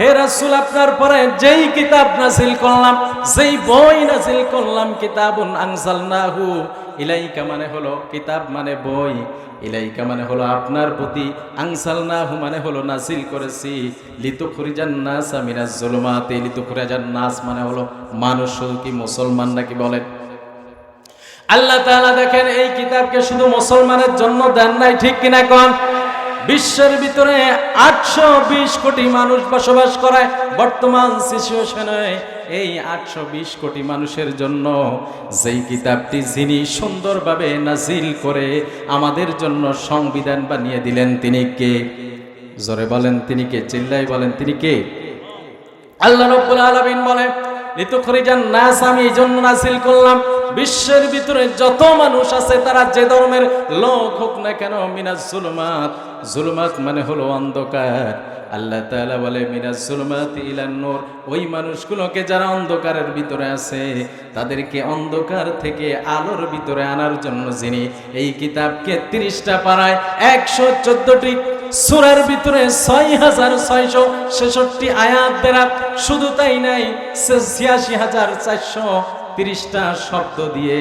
হে আপনার পরে যেই কিতাব করলাম, যেই বই করলাম, কিতাবুন আনসালনাহু ইলাইকা মানে হলো কিতাব মানে বই, ইলাইকা মানে হলো আপনার প্রতি মানে হলো করেছি। নাস নাস মানে হলো মানুষ কি মুসলমান নাকি বলেন? আল্লাহ তাআলা দেখেন এই কিতাবকে শুধু মুসলমানের জন্য দেন নাই, ঠিক কিনা কোন? বিশ্বের ভিতরে আটশো বিশ কোটি মানুষ বসবাস করে। বর্তমান সিচুয়েশনে এই আটশো বিশ কোটি মানুষের জন্য যেই কিতাবটি যিনি সুন্দরভাবে নাজিল করে আমাদের জন্য সংবিধান বানিয়ে দিলেন, তিনি কে? জোরে বলেন, তিনি কে? চিল্লাই বলেন, তিনি কে? আল্লাহ রব্বুল আলামিন বলে, লিতুখরিজান নাস, আমি এই জন্য নাজিল করলাম, বিশ্বের ভিতরে যত মানুষ আছে তারা যে ধর্মের লোক হোক না কেন মিনাজ জুলুমাত মানে হলো অন্ধকার। আল্লাহ তাআলা বলে, মিনাজ জুলুমাত ইলান নূর। ওই মানুষগুলোকে যারা অন্ধকারের ভিতরে আছে, তাদেরকে অন্ধকার থেকে আলোর ভিতরে আনার জন্য যিনি এই কিতাবকে তিরিশটা পাড়ায় একশো চোদ্দটি সুরার ভিতরে ছয় হাজার ছয়শো ছেষট্টি আয়াত দেরা শুধু তাই নাই ছিয়াশি হাজার চারশো তিরিশটা শব্দ দিয়ে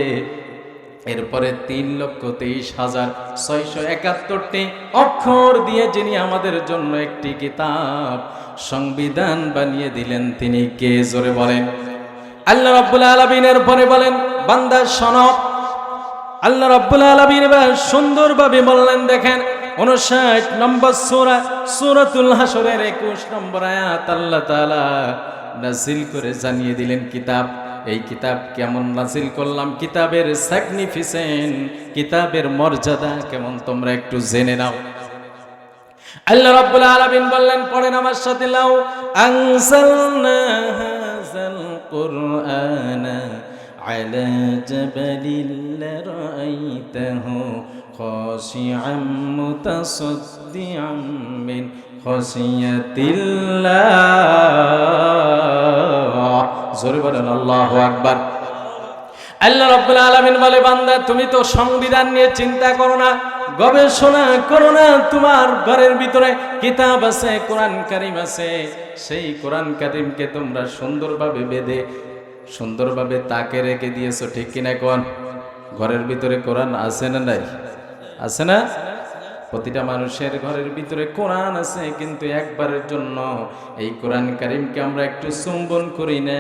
এরপরে তিন লক্ষ তেইশ হাজার ছয়শো একাত্তরটি অক্ষর দিয়ে যিনি আমাদের জন্য একটি কিতাব সংবিধান বানিয়ে দিলেন, তিনি কে? জোরে বলেন। আল্লাহ রাব্বুল আলামিনের পরে বলেন, বান্দা সনব আল্লাহ রাব্বুল আলামিন এবার সুন্দরভাবে বললেন, দেখেন উনষাট নম্বর সূরা, সূরাতুল হাসরের 21 নম্বর আয়াত আল্লাহ তাআলা নাজিল করে জানিয়ে দিলেন কিতাব। এই কিতাব কেমন নাজিল করলাম? কিতাবের স্যাগনিফিসেন কিতাবের মর্যাদা কেমন? তোমরা একটু জেনে নাও। আল্লাহ রাব্বুল আলামিন বললেন, পড়েন আমার সাথে লাও আনসালনা হাযাল কুরআনা আলা জাবালিল লারাইতাহু খাশিআম মুতাসাদ্দিআম মিন আল্লাহু বান্দা, তুমি তো সংবিধান নিয়ে চিন্তা করো না, গবেষণা করো না, তোমার ঘরের ভিতরে কিতাব আছে, কোরআন কারিম আছে, সেই কোরআন কারিমকে তোমরা সুন্দরভাবে বেঁধে, সুন্দরভাবে তাকে রেখে দিয়েছ, ঠিক কিনা কোন? ঘরের ভিতরে কোরআন আছে না নাই? আছে না? প্রতিটা মানুষের ঘরের ভিতরে কোরআন আছে, কিন্তু একবারের জন্য এই কোরআন কারিমকে আমরা একটু চুম্বন করি না,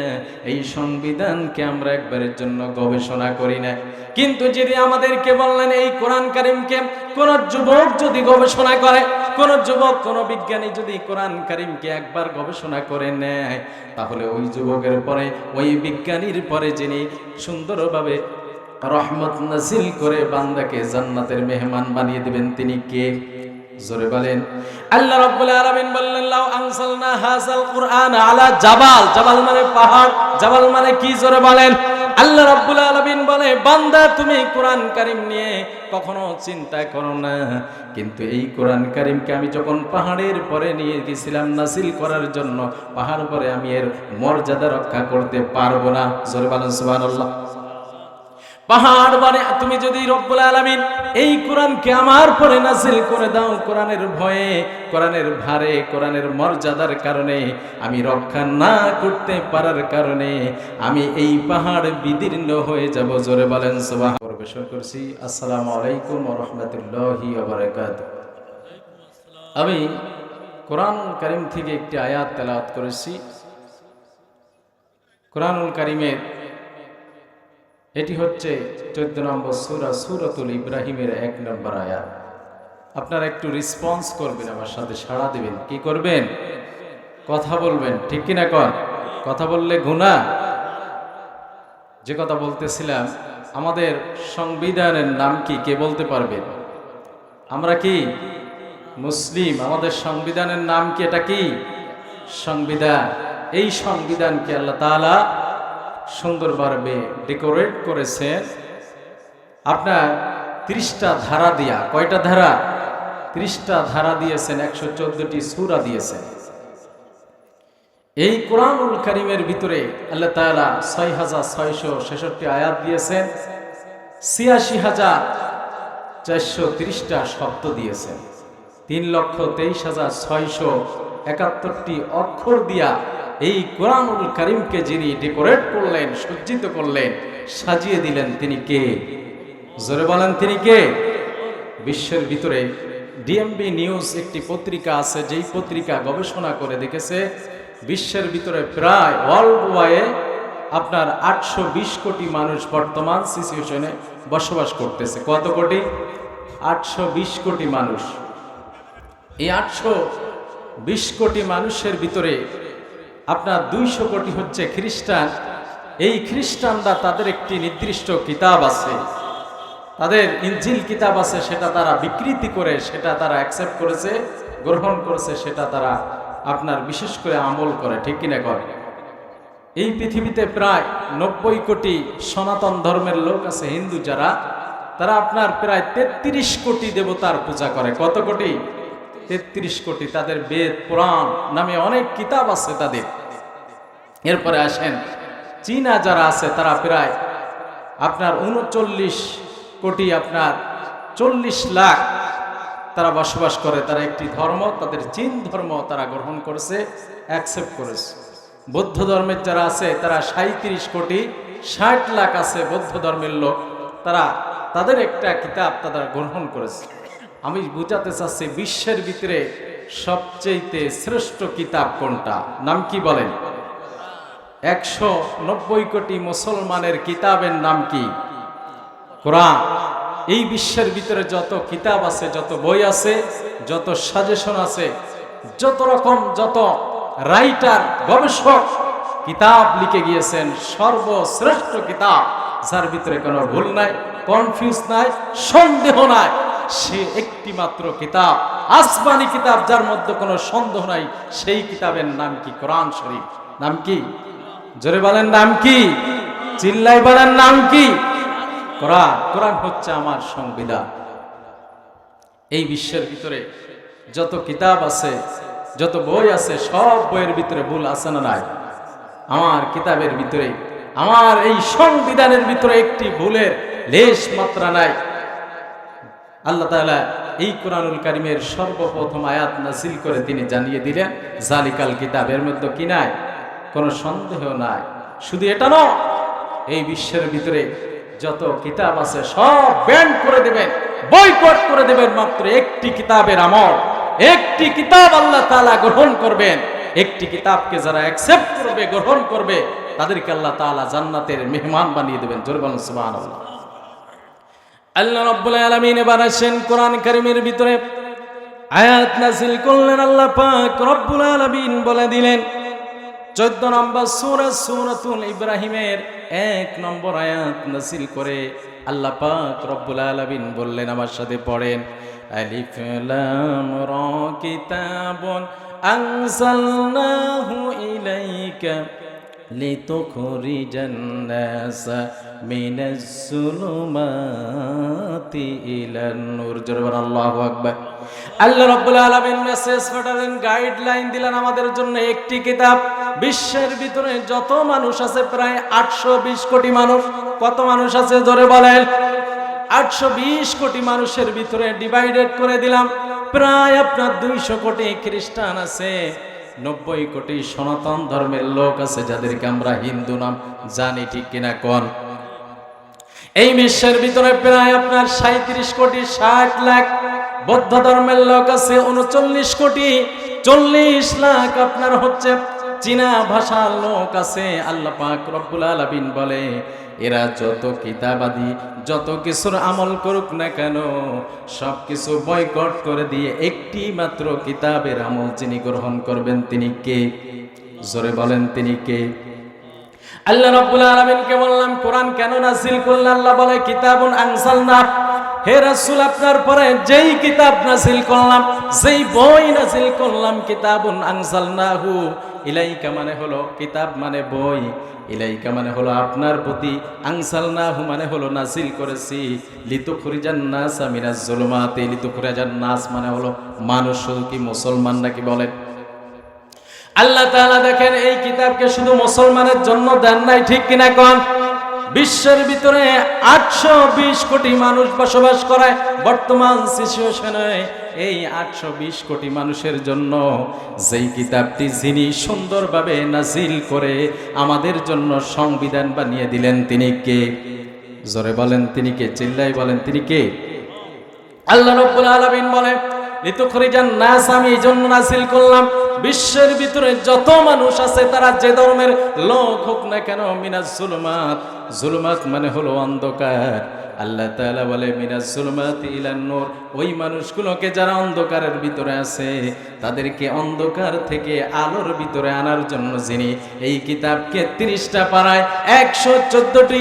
এই সংবিধানকে আমরা একবারের জন্য গবেষণা করি না। কিন্তু যদি আমাদেরকে বললেন এই কোরআন কারিমকে কোন যুবক যদি গবেষণা করে, কোন যুবক, কোন বিজ্ঞানী যদি কোরআন কারিমকে একবার গবেষণা করে নেয়, তাহলে ওই যুবকের পরে, ওই বিজ্ঞানীর পরে যিনি সুন্দরভাবে রহমত নাসিল করে বান্দাকে জান্নাতের মেহমান বানিয়ে দিবেন তিনি কে? জোরে বলেন। আল্লাহ রাব্বুল আলামিন বললেন, লাউ আনসালনা হাযাল কুরআন আলা জাবাল। জাবাল মানে পাহাড়, জাবাল মানে কি? জোরে বলেন। আল্লাহ রাব্বুল আলামিন বলে, বান্দা, তুমি কোরআন কারিম নিয়ে কখনো চিন্তা করো না। কিন্তু এই কোরআন কারিমকে আমি যখন পাহাড়ের পরে নিয়ে গেছিলাম নাসিল করার জন্য, পাহাড় পরে আমি এর মর্যাদা রক্ষা করতে পারব না। জোরে বলেন সুবহানাল্লাহ। পাহাড় মানে তুমি যদি রব্বুল আলামিন এই কোরআনকে আমার পরে নাজিল করে দাও, কোরআনের ভয়ে, কোরআনের ভারে, কোরআনের মর্যাদার কারণে, আমি রক্ষা না করতে পারার কারণে, আমি এই পাহাড় বিদীর্ণ হয়ে যাব। জোরে বলেন সুবাহ পরিবেশন করছি। আসসালামু আলাইকুম রাহমাতুল্লাহি আমি কোরআন করিম থেকে একটি আয়াত তেলাওয়াত করেছি। কোরআনুল কারিমের এটি হচ্ছে চোদ্দ নম্বর সুরা সুরতুল ইব্রাহিমের এক নম্বর আয়াত। আপনারা একটু রেসপন্স করবেন, আমার সাথে সাড়া দিবেন। কি করবেন? কথা বলবেন, ঠিক কিনা কন? কথা বললে গুণা যে কথা বলতেছিলাম, আমাদের সংবিধানের নাম কি, কে বলতে পারবেন? আমরা কি? মুসলিম। আমাদের সংবিধানের নাম কি, এটা কি? সংবিধান। এই সংবিধানকে আল্লাহ তাআলা সুন্দরভাবে ডেকোরেট করেছেন আপনার ত্রিশটা ধারা দিয়া, কয়টা ধারা? ত্রিশটা ধারা দিয়েছেন, একশো চোদ্দটি সুরা দিয়েছেন। এই কোরআনুল করিমের ভিতরে আল্লাহ তাআলা ছয় হাজার ছয়শো ছেষট্টি আয়াত দিয়েছেন, ছিয়াশি হাজার চারশো ত্রিশটা শব্দ দিয়েছেন। তিন লক্ষ তেইশ হাজার ছয়শো একাত্তরটি অক্ষর দিয়া এই কোরআনুল করিমকে যিনি ডেকোরেট করলেন, সজ্জিত করলেন, সাজিয়ে দিলেন তিনি কে? জোরে বলেন তিনি কে? বিশ্বের ভিতরে ডিএমবি নিউজ একটি পত্রিকা আছে, যেই পত্রিকা গবেষণা করে দেখেছে, বিশ্বের ভিতরে প্রায় ওয়ার্ল্ড ওয়াইডে আপনার আটশো বিশ কোটি মানুষ বর্তমান সিচুয়েশনে বসবাস করতেছে। কত কোটি? আটশো বিশ কোটি মানুষ। এই আটশো বিশ কোটি মানুষের ভিতরে আপনার দুইশো কোটি হচ্ছে খ্রিস্টান। এই খ্রিস্টানরা তাদের একটি নির্দিষ্ট কিতাব আছে। তাদের ইঞ্জিল কিতাব আছে, সেটা তারা বিকৃতি করে, সেটা তারা অ্যাকসেপ্ট করেছে, গ্রহণ করেছে, সেটা তারা আপনার বিশেষ করে আমল করে, ঠিক কিনা করে? এই পৃথিবীতে প্রায় নব্বই কোটি সনাতন ধর্মের লোক আছে, হিন্দু যারা, তারা আপনার প্রায় তেত্রিশ কোটি দেবতার পূজা করে। কত কোটি? তেত্রিশ কোটি তাদের বেদ পুরাণ নামে অনেক কিতাব আছে তাদের। এরপরে আসেন, চীনা যারা আছে তারা প্রায় আপনার উনচল্লিশ কোটি আপনার চল্লিশ লাখ তারা বসবাস করে। তারা একটি ধর্ম, তাদের চীন ধর্ম তারা গ্রহণ করেছে অ্যাকসেপ্ট করেছে। বৌদ্ধ ধর্মের যারা আছে তারা সাঁত্রিশ কোটি ষাট লাখ আছে বৌদ্ধ ধর্মের লোক। তারা, তাদের একটা কিতাব তারা গ্রহণ করেছে। আমি বুঝাতে চাচ্ছি, বিশ্বের ভিতরে সবচেয়ে শ্রেষ্ঠ কিতাব কোনটা? নাম কি বলেন? একশো নব্বই কোটি মুসলমানের কিতাবের নাম কি? কোরআন। এই বিশ্বের ভিতরে যত কিতাব আছে, যত বই আছে, যত সাজেশন আছে, যত রকম যত রাইটার, গবেষক কিতাব লিখে গিয়েছেন, সর্বশ্রেষ্ঠ কিতাব, যার ভিতরে কোনো ভুল নাই, কনফিউজ নাই, সন্দেহ নাই। সে একটি মাত্র কিতাব। আসমানি কিতাব যার মধ্যে কোনো সন্দেহ নাই, সেই কিতাবের নাম কি? কোরআন শরীফ। নাম কি? জোরে বলেন নাম কি? চিল্লাই বলেন নাম কি? কোরআন। কোরআন হচ্ছে আমার সংবিধান। এই বিশ্বের ভিতরে যত কিতাব আছে, যত বই আছে, সব বইয়ের ভিতরে ভুল আছে না নাই? আমার কিতাবের ভিতরে, আমার এই সংবিধানের ভিতরে একটি ভুলের লেশ মাত্রা নাই। আল্লাহ তাআলা এই কোরআনুল কারিমের সর্বপ্রথম আয়াত নাসিল করে তিনি জানিয়ে দিলেন, জালিকাল কিতাবের মধ্যে কি নাই? কোনো সন্দেহ নাই। শুধু এটা নয়, এই বিশ্বের ভিতরে যত কিতাব আছে সব ব্যান করে দেবেন, বয়কট করে দেবেন মাত্র একটি কিতাবের আমল। একটি কিতাব আল্লাহ তাআলা গ্রহণ করবেন। একটি কিতাবকে যারা অ্যাকসেপ্ট করবে, গ্রহণ করবে, তাদেরকে আল্লাহ তাআলা জান্নাতের মেহমান বানিয়ে দেবেন। জোরে বলুন সুবহানাল্লাহ। আল্লাহ রাব্বুল আলামিন এবার আসেন কোরআন কারিমের ভিতরে। আয়াত নাজিল করলেন আল্লাহ পাক রব্বুল আলামিন বলে দিলেন, চোদ্দ নম্বর সূরা সূরাতুল ইব্রাহিমের এক নম্বর আয়াত নাজিল করে আল্লাহ পাক রব্বুল আলামিন বললেন, আমার সাথে পড়েন, আলিফ লাম রা কিতাবুন আনজালনাহু ইলাইকা لتخرج الناس من الظلمات إلى النور জোরে আল্লাহু আকবার আল্লাহ রাব্বুল আলামিন মেসেজ পাঠালেন গাইডলাইন দিলেন আমাদের জন্য একটি কিতাব বিশ্বের ভিতরে যত মানুষ আছে প্রায় আটশো বিশ কোটি মানুষ কত মানুষ আছে ধরে বলেন আটশো বিশ কোটি মানুষের ভিতরে ডিভাইডেড করে দিলাম প্রায় আপনার দুইশো কোটি খ্রিস্টান আছে নব্বই কোটি সনাতন ধর্মের লোক আছে যাদেরকে আমরা হিন্দু নাম জানি, ঠিক কিনা কোন? এই বিশ্বের ভিতরে প্রায় আপনার সাঁত্রিশ কোটি, ষাট লাখ বৌদ্ধ ধর্মের লোক আছে, উনচল্লিশ কোটি, চল্লিশ লাখ আপনার হচ্ছে চীনা ভাষার লোক আছে, আল্লাহ পাক রব্বুল আলামিন বলে, এরা যত কিতাবাদি, যত কিছুর আমল করুক না কেন সব কিছু বয়কট করে দিয়ে একটি মাত্র কিতাবের আমল যিনি গ্রহণ করবেন তিনি কে? জোরে বলেন তিনি কে? আল্লাহ রাব্বুল আলামিনকে বললাম কোরআন কেন নাযিল করলেন? আল্লাহ বলে, কিতাবুন আনসালনা হে রাসূল, আপনার পরে যেই কিতাব নাযিল করলাম, যেই বই নাযিল করলাম আনসালনাহু ইলাইকা মানে হলো কিতাব মানে বই, ইলাইকা মানে হলো আপনার প্রতি আনসালনাহু মানে হলো নাযিল করেছি। লিতুখরিজান নাস মিনাজ জুলুমাতি, লিতুখরিজান নাস মানে হলো মানুষ শুধু কি মুসলমান নাকি বলেন আল্লাহ তাআলা দেখেন এই কিতাবকে শুধু মুসলমানের জন্য দেন নাই, ঠিক কিনা কোন? বিশ্বের ভিতরে আটশো বিশ কোটি মানুষ বসবাস করে বর্তমান সিচুয়েশনে এই আটশো বিশ কোটি মানুষের জন্য যেই কিতাবটি যিনি সুন্দরভাবে নাজিল করে আমাদের জন্য সংবিধান বানিয়ে দিলেন, তিনি কে? জোরে বলেন, তিনি কে? চিল্লাই বলেন, তিনি কে? আল্লাহ রব্বুল আলামিন বলে লিতুখরিজান নাস, আমি এই জন্য নাসিল করলাম বিশ্বের ভিতরে যত মানুষ আছে তারা যে ধর্মের লোক হোক না কেন, মিনাজ জুলুমাত। জুলুমাত মানে হলো অন্ধকার। আল্লাহ তাআলা বলে, মিনাজ জুলুমাত ইলান নূর। ওই মানুষগুলোকে যারা অন্ধকারের ভিতরে আছে, তাদেরকে অন্ধকার থেকে আলোর ভিতরে আনার জন্য যিনি এই কিতাবকে তিরিশটা পাড়ায় একশো চোদ্দটি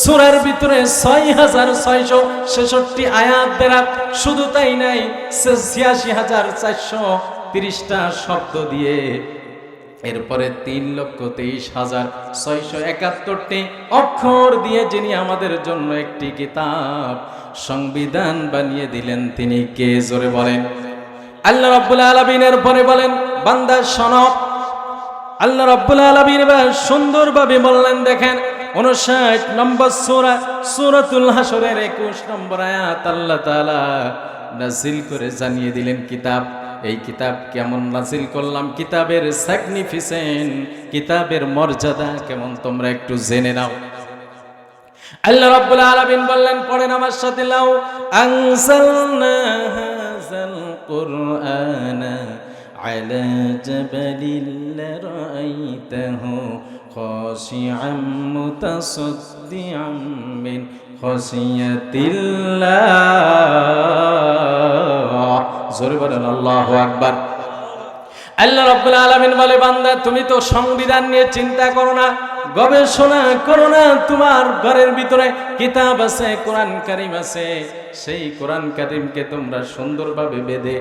সুরার ভিতরে ছয় হাজার ছয়শো ছেষট্টি আয়াত দেরা শুধু তাই নাই ছিয়াশি হাজার চারশো তিরিশটা শব্দ দিয়ে এরপরে তিন লক্ষ তেইশ হাজার ছয়শো একাত্তরটি অক্ষর দিয়ে যিনি আমাদের জন্য একটি কিতাব সংবিধান বানিয়ে দিলেন, তিনি কে? জোরে বলেন। আল্লাহ রাব্বুল আলামিনের পরে বলেন, বান্দা সনব আল্লাহ রাব্বুল আলামিন সুন্দরভাবে বললেন, দেখেন উনষাট নম্বর সূরা, সূরাতুল হাসরের 21 নম্বর আয়াত আল্লাহ তাআলা নাজিল করে জানিয়ে দিলেন কিতাব। এই কিতাব কেমন নাজিল করলাম? কিতাবের স্যাগনিফিসেন্ট কিতাবের মর্যাদা কেমন? তোমরা একটু জেনে নাও। আল্লাহ রাব্বুল আলামিন বললেন, পড়েন আমার সাথে, লাও। আনসালনা হাযাল কুরআনা আলা জাবালিল লারাইতাহু খাশিআম মুতাসাদ্দিআম মিন خشية الله জোরে বলেন আল্লাহু আকবার আল্লাহ রাব্বুল আলামিন বলে বান্দা তুমি তো সংবিধান নিয়ে চিন্তা করো না গবেষণা করো না তোমার ঘরের ভিতরে কিতাব আছে কোরআন কারিম আছে সেই কোরআন কারিমকে তোমরা সুন্দরভাবে বেঁধে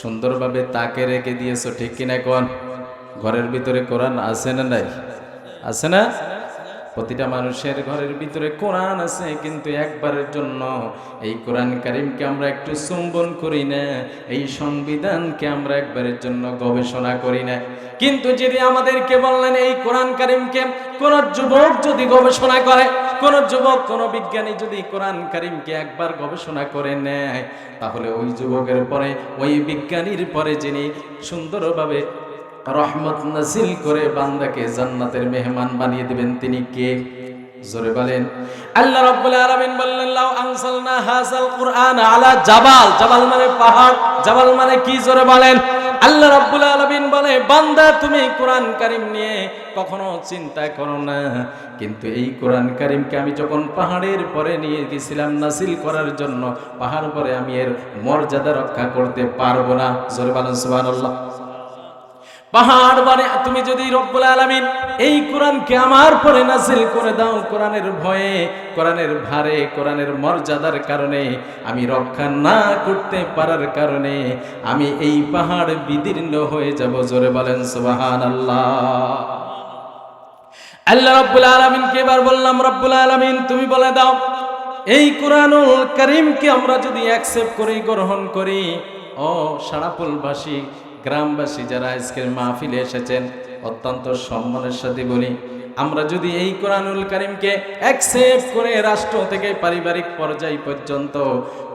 সুন্দরভাবে তাকে রেখে দিয়েছো ঠিক কিনা কোন ঘরের ভিতরে কোরআন আছে না নাই আছে না প্রতিটা মানুষের ঘরের ভিতরে কোরআন আছে, কিন্তু একবারের জন্য এই কোরআন কারিমকে আমরা একটু চুম্বন করি না, এই সংবিধানকে আমরা একবারের জন্য গবেষণা করি না। কিন্তু যদি আমাদেরকে বললেন এই কোরআন কারিমকে কোন যুবক যদি গবেষণা করে, কোন যুবক, কোন বিজ্ঞানী যদি কোরআন কারিমকে একবার গবেষণা করে নেয়, তাহলে ওই যুবকের পরে, ওই বিজ্ঞানীর পরে যিনি সুন্দরভাবে রহমত নাসিল করে বান্দাকে জান্নাতের মেহমান বানিয়ে দিবেন তিনি কে? জোরে বলেন। আল্লাহ রাব্বুল আলামিন বললেন, লাউ আনসালনা হাযাল কুরআন আলা জাবাল। জাবাল মানে পাহাড়, জাবাল মানে কি? জোরে বলেন। আল্লাহ রাব্বুল আলামিন বলে, বান্দা, তুমি কোরআন কারিম নিয়ে কখনো চিন্তা করো না। কিন্তু এই কোরআন কারিমকে আমি যখন পাহাড়ের পরে নিয়ে গেছিলাম নাসিল করার জন্য, পাহাড় পরে আমি এর মর্যাদা রক্ষা করতে পারব না। জোরে বলেন সুবহানাল্লাহ। পাহাড় মানে তুমি যদি রব্বুল আলামিন এই কোরআনকে আমার পরে নাজিল করে দাও কোরআনের ভয়ে, কোরআনের ভারে, কোরআনের মর্যাদার কারণে, আমি রক্ষা না করতে পারার কারণে, আমি এই পাহাড় বিদীর্ণ হয়ে যাব। জোরে বলেন সুবহানাল্লাহ। আল্লাহ আল্লাহ রব্বুল আলামিনকে এবার বললাম, রব্বুল আলামিন, তুমি বলে দাও, এই কোরআনুল করিমকে আমরা যদি অ্যাকসেপ্ট করি, গ্রহণ করি, ও সারাপুলবাসী গ্রামবাসী যারা আজকের মাহফিলে এসেছেন, অত্যন্ত সম্মানের সাথে বলি, আমরা যদি এই কোরআনুল করিমকে অ্যাকসেপ্ট করে রাষ্ট্র থেকে পারিবারিক পর্যায় পর্যন্ত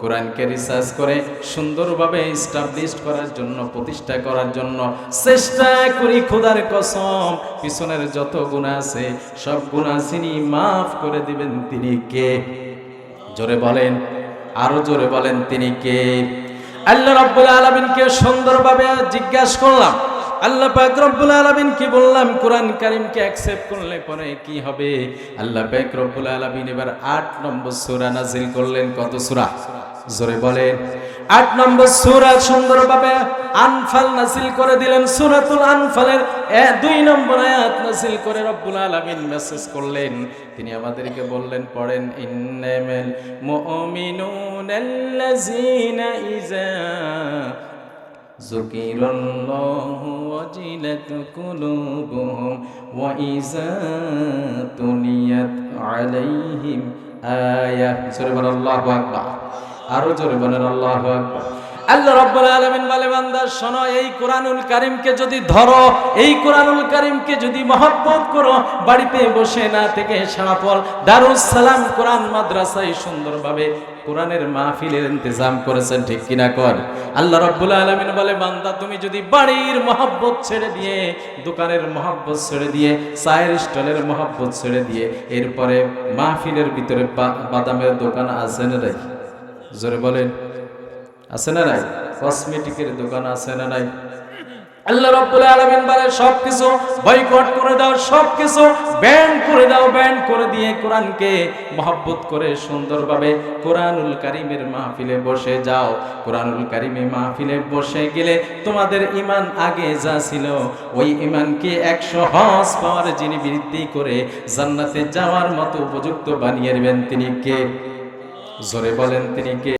কোরআনকে রিসার্চ করে সুন্দরভাবে স্টাবলিশ করার জন্য, প্রতিষ্ঠা করার জন্য চেষ্টা করি খোদার কসম, পিছনের যত গুণা আছে, সব গুণা যিনি মাফ করে দিবেন তিনি কে? জোরে বলেন, আরও জোরে বলেন তিনি কে? আল্লাহ রব্বুল আলমিনকে সুন্দরভাবে জিজ্ঞাসা করলাম, আল্লাহ পাক রব্বুল আলামিন কি বললাম? কোরআন কারিমকে অ্যাকসেপ্ট করলে পরে কি হবে? আল্লাহ পাক রব্বুল আলামিন এবার আট নম্বর সুরা নাজিল করলেন। কত সুরা? জোরে বলেন। 8 নম্বর সূরা সুন্দরভাবে আনফাল নাজিল করে দিলেন সূরাতুল আনফালের দুই নম্বর আয়াত নাজিল করে রব্বুল আলামিন মেসেজ করলেন তিনি আমাদেরকে বললেন পড়েন ইন্নামাল মুমিনুনাল্লাযীনা ইযা ذكر الله وجلت قلوبهم وإذا تليت عليهم آية سورة الله أكبر আরও জোরে বলেন, আল্লাহ আল্লাহ রাব্বুল আলামিন বলে, বান্দা, শোনো, এই কোরআনুল কারীমকে যদি ধরো, এই কোরআনুল কারীমকে যদি মহব্বত করো, বাড়িতে বসে না থেকে সাফল দারুস সালাম কোরআন মাদ্রাসায় সুন্দরভাবে কোরআনের মাহফিলের ইন্তজাম করেছেন, ঠিক কিনা কর? আল্লাহ রাব্বুল আলামিন বলে, বান্দা, তুমি যদি বাড়ির মহব্বত ছেড়ে দিয়ে, দোকানের মহব্বত ছেড়ে দিয়ে, চায়ের স্টলের মহব্বত ছেড়ে দিয়ে, এরপরে মাহফিলের ভিতরে বাদামের দোকান আছে না জোরে বলেন। আছে না নাই? কসমেটিকের দোকান আছে না নাই? আল্লাহ রাব্বুল আলামিন বলে, সবকিছু বয়কট করে দাও, সবকিছু ব্যান করে দাও, ব্যান করে দিয়ে কোরআনকে মহব্বত করে সুন্দরভাবে কোরআনুল কারিমের মাহফিলে বসে যাও। কোরআনুল কারিমে মাহফিলে বসে গেলে তোমাদের ইমান আগে যা ছিল, ওই ইমানকে একশো হজ পাওয়ার যিনি বৃদ্ধি করে জান্নাতে যাওয়ার মতো উপযুক্ত বানিয়ে নেবেন তিনি কে? জোরে বলেন তিনি কে?